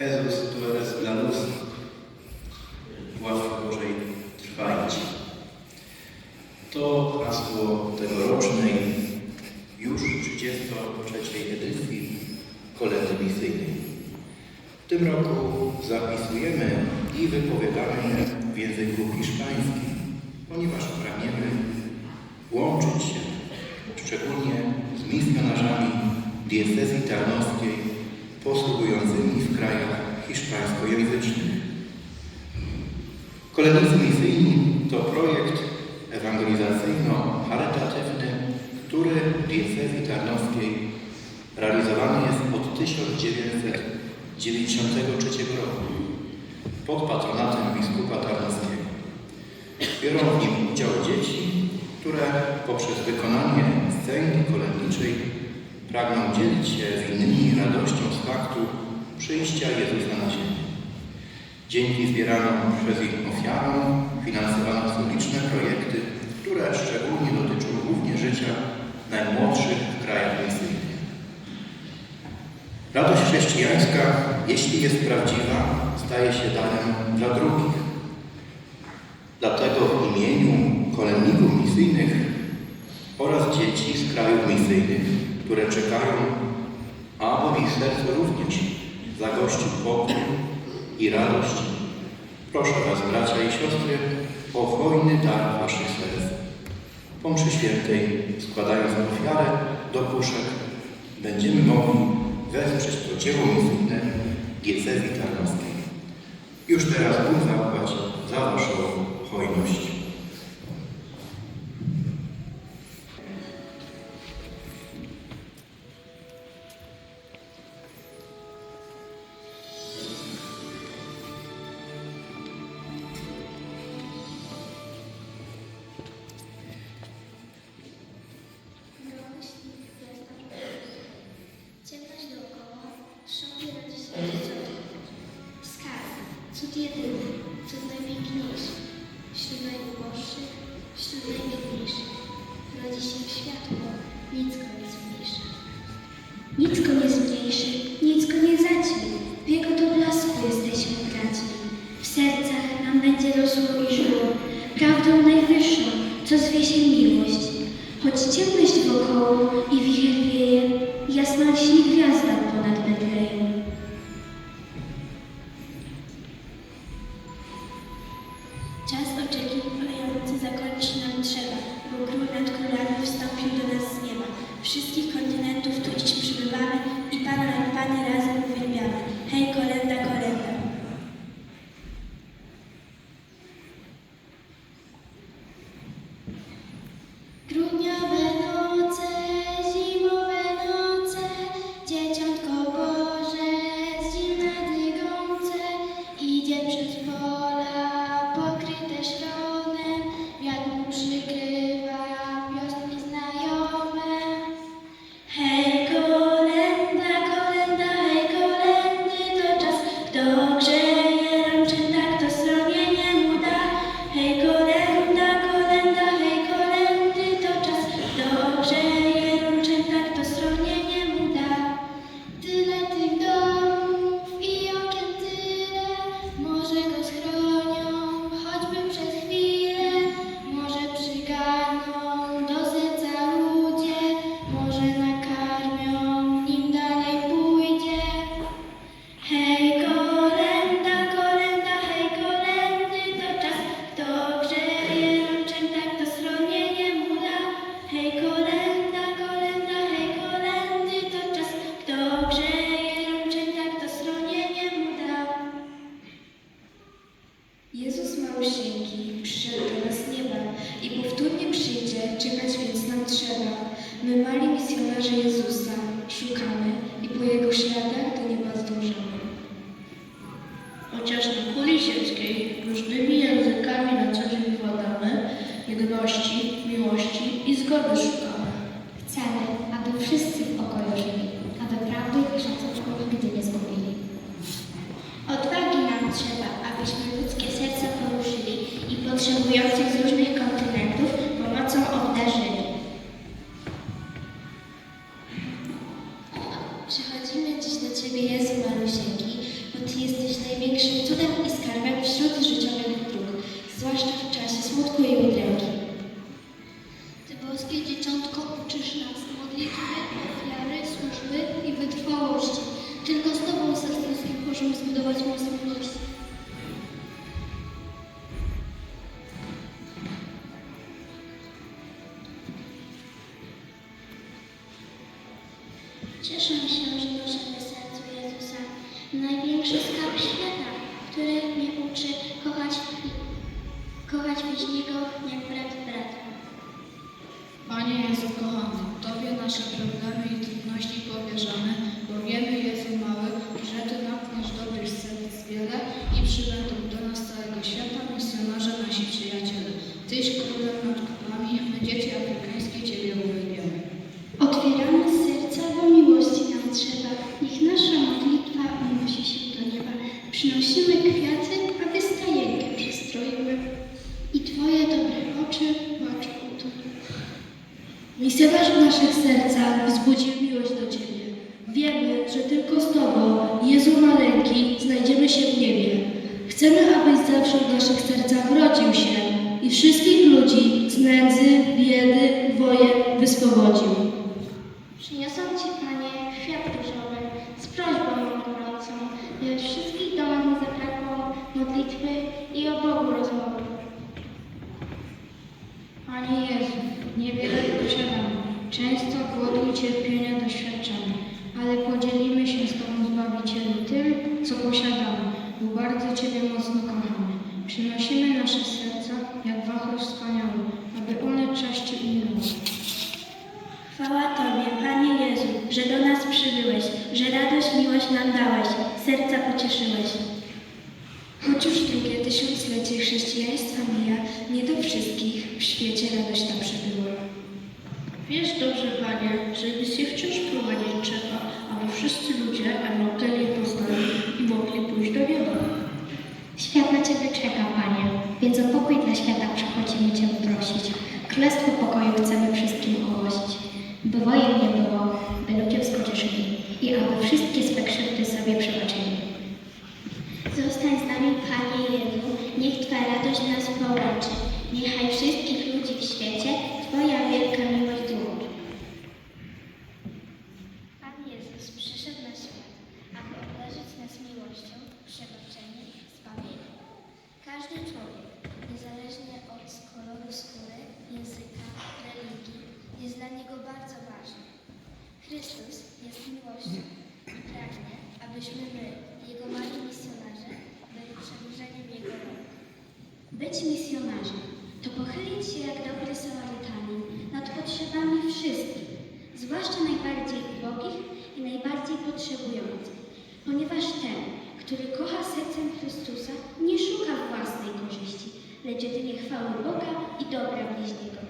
Jezus tu eres dla luz. Łaski Bożej trwajcie. To hasło tegorocznej, już 33. edycji koledy misyjnej. W tym roku zapisujemy i wypowiadamy w języku hiszpańskim, ponieważ pragniemy łączyć się szczególnie z misjonarzami diecezji tarnowskiej posługującymi w krajach hiszpańskojęzycznych. Kolednicy misyjni to projekt ewangelizacyjno-charytatywny, który w diecezji tarnowskiej realizowany jest od 1993 roku pod patronatem biskupa tarnowskiego. Biorą w nim udział dzieci, które poprzez wykonanie scenki kolędniczej pragną dzielić się z innymi radością faktu przyjścia Jezusa na ziemię. Dzięki zbieranym przez ich ofiarom finansowane są projekty, które szczególnie dotyczą głównie życia najmłodszych w krajach misyjnych. Radość chrześcijańska, jeśli jest prawdziwa, staje się darem dla drugich. Dlatego w imieniu kolędników misyjnych oraz dzieci z krajów misyjnych, które czekają, aby w ich sercu również zagościł pokój i radość, proszę Was, bracia i siostry, o hojny dar Waszych serc. Po mszy świętej, składając ofiarę do puszek, będziemy mogli wesprzeć to dzieło misyjne diecezji tarnowskiej. Już teraz Bóg zapłać światło, nic go nie zmniejsza. Nic go nie zmniejszy, nic go nie zaćmi. W jego do blasku jesteśmy braćmi. W sercach nam będzie rosło i żyło. Prawdą najwyższą, co zwie się miłość. Choć ciemność wokoło i My mali misjonarze Jezusa szukamy i po Jego śladach do nieba zdążamy. Chociaż na kuli ziemskiej różnymi językami na co dzień władamy, jedności, miłości i zgody szukamy. Chcemy, aby wszyscy w pokoju żyli, aby prawdy i szacunku nigdy nie zgubili. Odwagi nam trzeba, abyśmy ludzkie serca poruszyli i potrzebujących z różnych Przychodzimy dziś do Ciebie, Jezu Malusieńki, bo Ty jesteś największym cudem i skarbem wśród życiowych dróg, zwłaszcza w czasie smutku i udręki. Ty boskie Dzieciątko uczysz nas, największy skarb świata, który mnie uczy kochać, kochać bliźniego jak brat brata. Panie Jezu kochany, Tobie nasze problemy i trudności powierzamy, bo wiemy Jezu mały, że Ty napchniesz dobrych serc wiele i przybędą do nas całego świata misjonarze nasi przyjaciele. Tyś królem nad królami, my dzieci afrykańskie Ciebie. Otwieramy serca, bo miłości nam trzeba. Niech nasza modlitwa unosi się do nieba. Przynosimy kwiaty, aby stajenkę przystroiły. I Twoje dobre oczy płaczą tu. Misjonarz w naszych sercach wzbudził miłość do Ciebie. Wiemy, że tylko z Tobą, Jezu maleńki, znajdziemy się w niebie. Chcemy, abyś zawsze w naszych sercach rodził się i wszystkich ludzi z nędzy, biedy, wojen wyswobodził. Przyniosą Ci, Panie, kwiat różowy z prośbą gorącą, by w wszystkich domach nie zabrakło modlitwy i o Bogu rozmowy. Panie Jezu, niewiele posiadamy, często głodu i cierpienia doświadczamy, ale podzielimy się z Tobą Zbawicielu tym, co posiadamy, bo bardzo Ciebie mocno kochamy. Przynosimy nasze serca jak wachlarz wspaniały, aby one czaście i miłość. Chwała Tobie, Panie Jezu, że do nas przybyłeś, że radość, miłość nam dałeś, serca pocieszyłeś. Choć już drugie tysiąclecie chrześcijaństwa mija, nie do wszystkich w świecie radość ta przybyła. Wiesz dobrze, Panie, że misję wciąż prowadzić trzeba, aby wszyscy ludzie Ewangelię poznali i mogli pójść do nieba. Świat na Ciebie czeka, Panie, więc o pokój dla świata przychodzimy Cię prosić. Królestwo pokoju chcemy wszystkim ogłosić. By wojen nie było, by ludzie wskoczy żyli i aby wszystkie swe krzywdy sobie przebaczyli. Zostań z nami, Panie Jezu, niech Twa radość nas połączy. Niechaj wszystkich ludzi w świecie Twoja wielka miłość złączy. Pan Jezus przyszedł na świat, aby obdarzyć nas miłością, przebaczeniem, zbawieniem. Każdy człowiek, niezależnie od koloru skóry, języka, religii, jest dla niego bardzo ważny. Chrystus jest miłością i pragnie, abyśmy my, Jego mali misjonarze, byli przedłużeniem Jego rąk. Być misjonarzem to pochylić się jak dobry Samarytanin nad potrzebami wszystkich, zwłaszcza najbardziej ubogich i najbardziej potrzebujących, ponieważ ten, który kocha sercem Chrystusa, nie szuka własnej korzyści, lecz jedynie chwały Boga i dobra bliźniego.